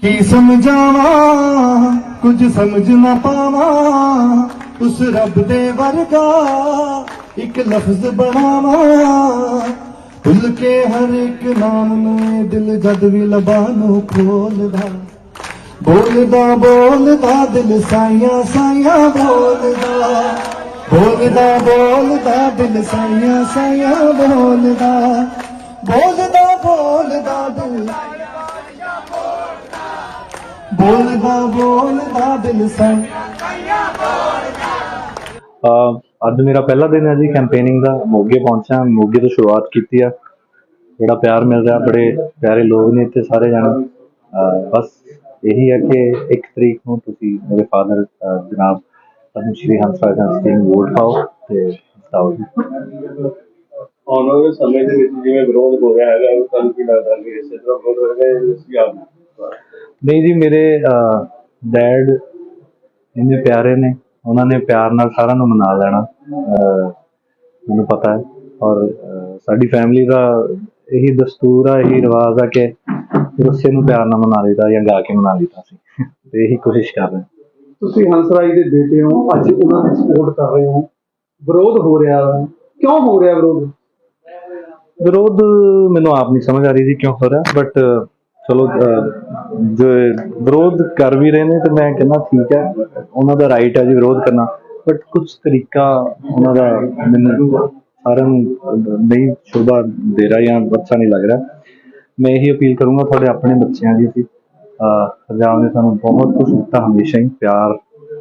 ਕੀ ਸਮਝਾਵਾਂ? ਕੁਝ ਸਮਝ ਨਾ ਪਾਵਾਂ। ਉਸ ਰੱਬ ਦੇ ਵਰਗਾ ਇੱਕ ਲਫ਼ਜ਼ ਬਣਾਵਾਂ। ਭੁੱਲ ਕੇ ਹਰ ਇੱਕ ਨਾਮ ਨੂੰ ਇਹ ਦਿਲ ਜਦ ਵੀ ਲਬਾਂ ਨੂੰ ਖੋਲਦਾ। ਬੋਲਦਾ ਬੋਲਦਾ, ਦਿਲ ਸਾਈਆਂ ਸਾਈਆਂ ਬੋਲਦਾ। ਬੋਲਦਾ ਬੋਲਦਾ, ਦਿਲ ਸਾਈਆਂ ਸਾਈਆਂ ਬੋਲਦਾ। ਬੋਲਦਾ ਬੋਲਦਾ, ਦਿਲ ਬੋਲਦਾ ਬੋਲਦਾ ਦਿਲ ਸਾਈਆਂ ਅਹ ਅੱਜ ਮੇਰਾ ਪਹਿਲਾ ਦਿਨ ਹੈ ਜੀ ਕੈਂਪੇਨਿੰਗ ਦਾ। ਮੋਗੇ ਪਹੁੰਚਿਆ ਮੋਗੇ ਤੋਂ ਸ਼ੁਰੂਆਤ ਕੀਤੀ ਆ। ਬੜਾ ਪਿਆਰ ਮਿਲ ਰਿਹਾ ਬੜੇ ਪਿਆਰੇ ਲੋਕ ਨੇ ਇੱਥੇ ਸਾਰੇ ਜਾਣੇ। ਬਸ ਇਹੀ ਹੈ ਕਿ ਇੱਕ ਤਰੀਕ ਨੂੰ ਤੁਸੀਂ ਮੇਰੇ ਫਾਦਰ ਜਨਾਬ ਪਦਮ ਸ਼੍ਰੀ ਹੰਸਰਾਜ ਹੰਸ ਸਿੰਘ ਵੋਟ ਪਾਓ ਤੇ ਜਿਤਾਓ ਜੀ। ਆਉਣ ਵਾਲੇ ਸਮੇਂ ਦੇ ਵਿੱਚ ਜਿਵੇਂ ਵਿਰੋਧ ਹੋ ਰਿਹਾ ਹੈਗਾ ਉਹ ਤੁਹਾਨੂੰ ਕੀ ਲੱਗਦਾ ਕਿ ਇਸੇ ਤਰ੍ਹਾਂ ਵਿਰੋਧ ਹੋਵੇਗਾ ਜਾਂ ਅਸੀਂ ਆਪ ਨਹੀਂ ਜੀ ਮੇਰੇ ਡੈਡ ਇੰਨੇ ਪਿਆਰੇ ਨੇ। ਉਹਨਾਂ ਨੇ ਪਿਆਰ ਨਾਲ ਸਾਰਿਆਂ ਨੂੰ ਮਨਾ ਲੈਣਾ। ਮੈਨੂੰ ਪਤਾ ਹੈ। ਔਰ ਸਾਡੀ ਫੈਮਿਲੀ ਦਾ ਇਹੀ ਦਸਤੂਰ ਆ ਇਹੀ ਰਿਵਾਜ ਆ ਕਿ ਗੁੱਸੇ ਨੂੰ ਪਿਆਰ ਨਾਲ ਮਨਾ ਲਈਦਾ ਜਾਂ ਗਾ ਕੇ ਮਨਾ ਲਈਦਾ ਸੀ। ਤੇ ਇਹੀ ਕੋਸ਼ਿਸ਼ ਕਰ ਰਹੇ। ਤੁਸੀਂ ਹੰਸਰਾਜ ਦੇ ਬੇਟੇ ਹੋ। ਅੱਜ ਉਹਨਾਂ ਦੀ ਸਪੋਰਟ ਕਰ ਰਹੇ ਹੋ। ਵਿਰੋਧ ਹੋ ਰਿਹਾ ਹੈ। ਕਿਉਂ ਹੋ ਰਿਹਾ ਵਿਰੋਧ? ਵਿਰੋਧ ਮੈਨੂੰ ਆਪ ਨਹੀਂ ਸਮਝ ਆ ਰਹੀ ਜੀ ਕਿਉਂ ਹੋ ਰਿਹਾ ਬਟ ਚਲੋ ਅਹ, ਜੋ ਵਿਰੋਧ ਕਰ ਵੀ ਰਹੇ ਨੇ ਤੇ ਮੈਂ ਕਹਿੰਦਾ ਠੀਕ ਹੈ ਉਹਨਾਂ ਦਾ ਰਾਈਟ ਹੈ ਜੀ ਵਿਰੋਧ ਕਰਨਾ ਬਟ ਕੁਝ ਤਰੀਕਾ ਉਹਨਾਂ ਦਾ ਮੈਨੂੰ ਸਾਰਿਆਂ ਨੂੰ ਨਹੀਂ ਸ਼ੋਭਾ ਦੇ ਰਿਹਾ ਜਾਂ ਬੱਚਾ ਨਹੀਂ ਲੱਗ ਰਿਹਾ ਮੈਂ ਇਹੀ ਅਪੀਲ ਕਰੂੰਗਾ ਤੁਹਾਡੇ ਆਪਣੇ ਬੱਚਿਆਂ ਦੀ ਸੀ ਪੰਜਾਬ ਨੇ ਸਾਨੂੰ ਬਹੁਤ ਕੁਝ ਦਿੱਤਾ ਹਮੇਸ਼ਾ ਹੀ ਪਿਆਰ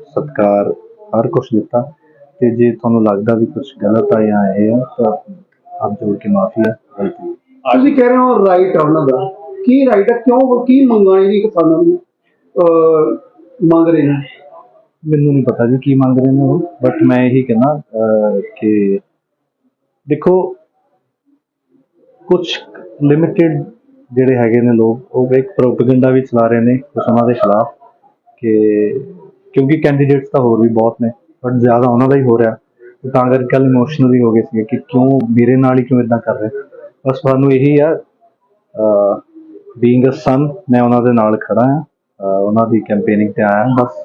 ਸਤਿਕਾਰ ਹਰ ਕੁਝ ਦਿੱਤਾ ਤੇ ਜੇ ਤੁਹਾਨੂੰ ਲੱਗਦਾ ਵੀ ਕੁਝ ਗਲਤ ਆ ਜਾਂ ਇਹ ਆ ਤਾਂ ਆਪ ਜੋੜ ਕੇ ਮਾਫੀ ਆ ਗਲਤੀ ਹੈ। ਤੁਸੀਂ ਕਹਿ ਰਹੇ ਹੋ ਰਾਈਟ ਆ ਉਹਨਾਂ ਦਾ ਕੀ ਰਾਈਟ ਹੈ ਕਿਉਂ ਕੀ ਮੰਗਾਂ ਜਿਹੜੀ ਕਿਸਾਨਾਂ ਦੀ ਅਹ, ਮੰਗ ਰਹੇ ਨੇ? ਮੈਨੂੰ ਨਹੀਂ ਪਤਾ ਜੀ ਕੀ ਮੰਗ ਰਹੇ ਨੇ ਉਹ ਬਟ ਮੈਂ ਇਹੀ ਕਹਿਣਾ ਅਹ, ਕਿ ਦੇਖੋ ਕੁਝ ਲਿਮਿਟਿਡ ਜਿਹੜੇ ਹੈਗੇ ਨੇ ਲੋਕ ਉਹ ਇੱਕ ਪ੍ਰੋਪਗੈਂਡਾ ਵੀ ਚਲਾ ਰਹੇ ਨੇ ਕੁਛ ਉਹਨਾਂ ਦੇ ਖਿਲਾਫ ਕਿ ਕਿਉਂਕਿ ਕੈਂਡੀਡੇਟਸ ਤਾਂ ਹੋਰ ਵੀ ਬਹੁਤ ਨੇ ਬਟ ਜ਼ਿਆਦਾ ਉਹਨਾਂ ਦਾ ਹੀ ਹੋ ਰਿਹਾ। ਤੇ ਤਾਂ ਕਰਕੇ ਕੱਲ ਇਮੋਸ਼ਨਲ ਹੀ ਹੋ ਗਏ ਸੀਗੇ ਕਿ ਕਿਉਂ ਮੇਰੇ ਨਾਲ ਹੀ ਕਿਉਂ ਇਦਾਂ ਕਰ ਰਹੇ? ਬਸ ਤੁਹਾਨੂੰ ਇਹੀ ਆ ਬੀਇੰਗ ਅ ਸਨ ਮੈਂ ਉਹਨਾਂ ਦੇ ਨਾਲ ਖੜਾ ਹਾਂ। ਉਹਨਾਂ ਦੀ ਕੈਂਪੇਨਿੰਗ ਤੇ ਆਇਆ ਬਸ